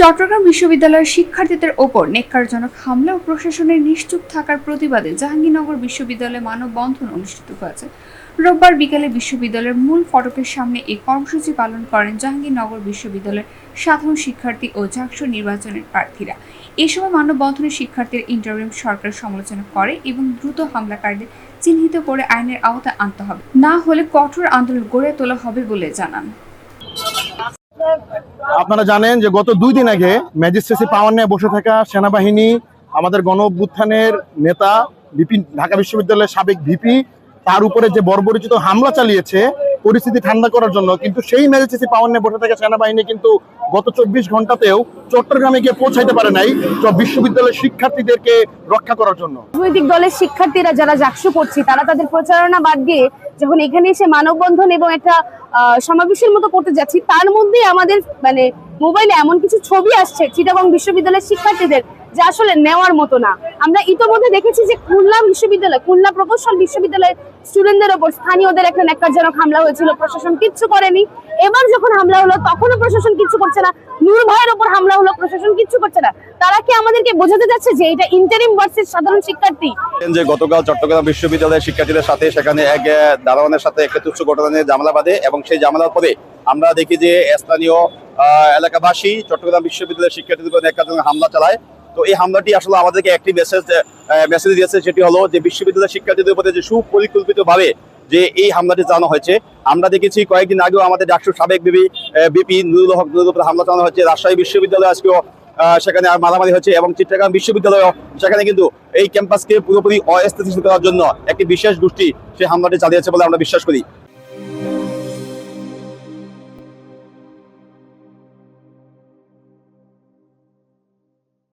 চট্টগ্রাম বিশ্ববিদ্যালয়ের শিক্ষার্থীদের ওপর নেককারজনক হামলা ও প্রশাসনের নিশ্চুপ থাকার প্রতিবাদে জাহাঙ্গীরনগর বিশ্ববিদ্যালয়ে মানববন্ধন অনুষ্ঠিত হয়েছে। রোববার বিকেলে বিশ্ববিদ্যালয়ের মূল ফটকের সামনে এই কর্মসূচি পালন করেন জাহাঙ্গীরনগর বিশ্ববিদ্যালয়ের সাধারণ শিক্ষার্থী ও জাকসু নির্বাচনের প্রার্থীরা। এ সময় মানববন্ধনে শিক্ষার্থীর ইন্টারিম সরকার সমালোচনা করে এবং দ্রুত হামলাকারীদের চিহ্নিত করে আইনের আওতায় আনতে হবে। না হলে কঠোর আন্দোলন গড়ে তোলা হবে বলে জানান। আপনারা জানেন যে গত দুই দিন আগে ম্যাজিস্ট্রেসি পাওয়ার নিয়ে বসে থাকা সেনাবাহিনী, আমাদের গণ অভ্যুত্থানের নেতা, বিপি ঢাকা বিশ্ববিদ্যালয়ের সাবেক ভিপি, তার উপরে যে বর্বরিচিত হামলা চালিয়েছে পরিস্থিতি ঠান্ডা করার জন্য, কিন্তু সেই ম্যাজিস্ট্রেসি পাওয়ার নিয়ে বসে থাকা সেনাবাহিনী কিন্তু গত চব্বিশ ঘন্টাতেও চট্টগ্রামে গিয়ে পৌঁছাইতে পারে নাই বিশ্ববিদ্যালয়ের শিক্ষার্থীদেরকে রক্ষা করার জন্য। রাজনৈতিক দলের শিক্ষার্থীরা যারা যাকসু করছে তারা তাদের প্রচারণা বাদ দিয়ে যখন এখানে এসে মানববন্ধন এবং একটা সমাবেশের মতো করতে যাচ্ছি, তার মধ্যে আমাদের মানে মোবাইলে এমন কিছু ছবি আসছে চিটাগং বিশ্ববিদ্যালয়ের শিক্ষার্থীদের যা আসলে নেওয়ার মতো না। আমরা ইতোমধ্যে দেখেছি যে খুলনা বিশ্ববিদ্যালয়, খুলনা প্রকৌশল বিশ্ববিদ্যালয়ের স্টুডেন্টদের ওপর স্থানীয়দের একটা ন্যাক্কারজনক হামলা হয়েছিল, প্রশাসন কিচ্ছু করেনি। এবার যখন হামলা হলো, তখনও প্রশাসন কিচ্ছু করছে না। নূর ভাইয়ের ওপর হামলা হলো, প্রশাসন কিচ্ছু করছে না। তারা কি আমাদেরকে বোঝাতে যাচ্ছে যে এটা ইন্টারিম ভার্সেস সাধারণ শিক্ষার্থী? যে গতকাল চট্টগ্রাম বিশ্ববিদ্যালয়ের শিক্ষার্থীদের সাথে সেখানে এক দারোয়ানের সাথে একটা তুচ্ছ ঘটনা নিয়ে জামালা বাঁধে এবং সেই জামালার পরে আমরা দেখি যে স্থানীয় এলাকাবাসী চট্টগ্রাম বিশ্ববিদ্যালয়ের শিক্ষার্থীদের উপর একটা হামলা চালায়। তো এই হামলাটি আসলে আমাদেরকে একটি মেসেজ মেসেজ দিয়েছে, সেটি হলো যে বিশ্ববিদ্যালয়ের শিক্ষার্থীদের উপরে যে সুপরিকল্পিত ভাবে যে এই হামলাটি চালানো হয়েছে, আমরা দেখেছি কয়েকদিন আগেও আমাদের ডাকসুর সাবেক বিবি বিপি নুরুল হক নুরুল উপরে হামলা চালানো হয়েছে। রাজশাহী বিশ্ববিদ্যালয় আজকেও সেখানে আর মারামারি হচ্ছে এবং চিট্টাগ্রাম বিশ্ববিদ্যালয় সেখানে কিন্তু এই ক্যাম্পাসকে পুরোপুরি অস্থিতিশীল করার জন্য একটি বিশেষ গোষ্ঠী সেই হামলাটি চালিয়েছে বলে আমরা বিশ্বাস করি।